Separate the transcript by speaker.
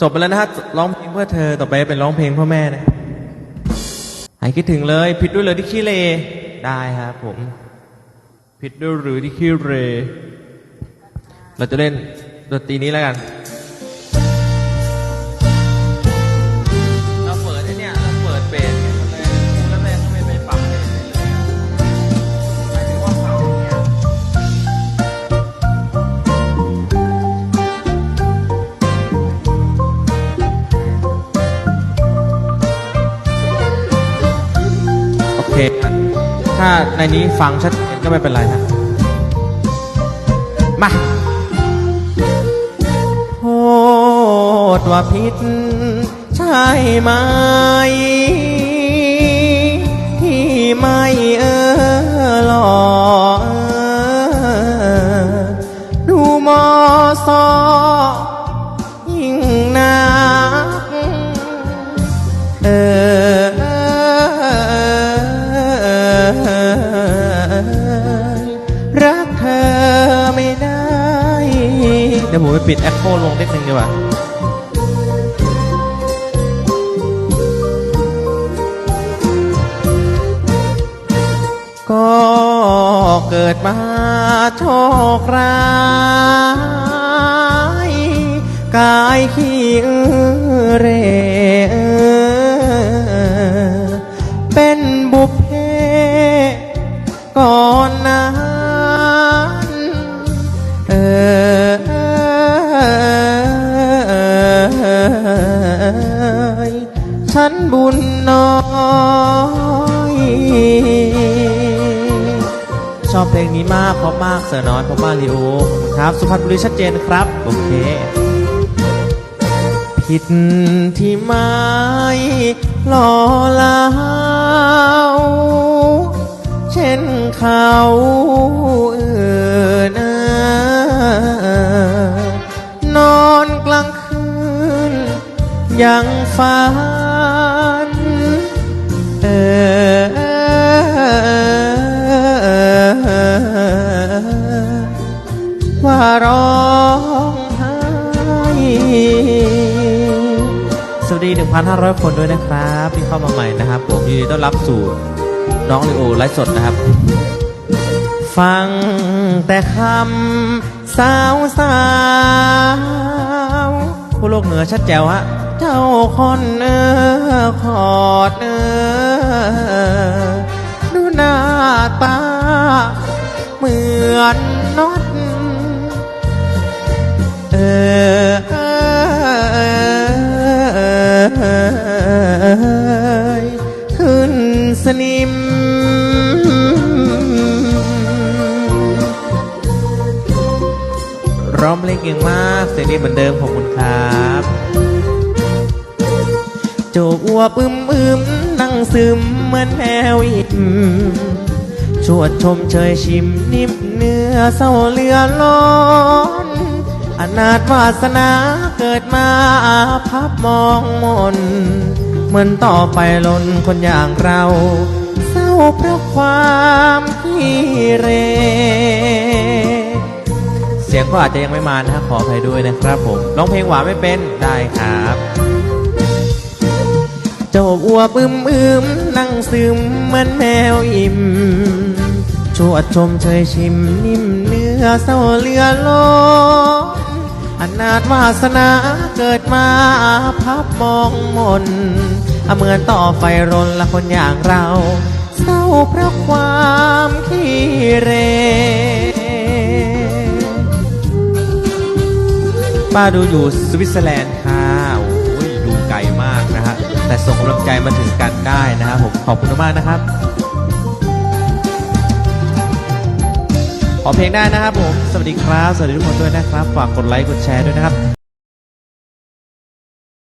Speaker 1: จบไปแล้วนะฮะร้องเพลงเพื่อเธอต่อไปเป็นร้องเพลงเพื่อแม่นะหายคิดถึงเลย ผิดด้วยเลยที่ขี้เลได้ครับผม ผิดด้วยหรือที่ขี้เร เราจะเล่นดนตรีนี้แล้วกัน โอเคถ้าในนี้ฟังชัดเจนก็ไม่เป็นไรฮะมาโทษว่าผิดใช่ไหม ที่ไม่เอ รักเธอไม่ได้ เดี๋ยวผมไปปิดแอคโคลงนิดนึงดีกว่าก็เกิดมาโชคร้ายกายขี้เรเออเป็น ชอบเพลงนี้มากเพราะมากเสือน้อยเพราะมาริโอครับ สุพรรณบุรีชัดเจนครับ โอเค ผิดที่ไม้หล่อเหลาเช่นเขาเอื่นนอนกลางคืนยังฝัน ว่าร้องไห้สวัสดี 1,500 คนด้วยนะครับ ที่เข้ามาใหม่นะครับผมยินดีต้อนรับสู่น้องลิโอไลฟ์สดนะครับ ฟังแต่คำสาวสาวผู้โลกเหนือชัดแจ๋วฮะ เจ้าคนเออขอดเออ ร้องเพลงเก่งมากเสียงดีเหมือนเดิมขอบคุณครับโจอัวปึมอึมนั่งซึมเหมือนแมวอิ่มชวดชมเชยชิมนิ่มเนื้อเศร้าเลือร้นอนาถวาสนาเกิดมาอาภัพมองมนเหมือนต่อไปลนคนอย่างเรา เศร้าเพราะความขี้เร สียงก็อาจจะยังไม่มานะครับขออภัยด้วยนะครับผมร้องเพลงหวานไม่เป็นได้ครับ เจ้าอัวปึมอึมนั่งซึมเหมือนแมวอิ่มชวดชมเชยชิมนิ่มเนื้อเศร้าเลือล้นอนาถวาสนาเกิดมาพับมองมนเหมือนต่อไฟรนละคนอย่างเรา เศร้าเพราะความ ป้าดูอยู่สวิตเซอร์แลนด์ค่ะโอ้ยดูไกลมากนะฮะแต่ส่งกำลังใจมาถึงกันได้นะครับผมขอบคุณมากนะครับ ขอเพลงได้นะครับผม สวัสดีครับ สวัสดีทุกคนด้วยนะครับ ฝากกดไลค์กดแชร์ด้วยนะครับ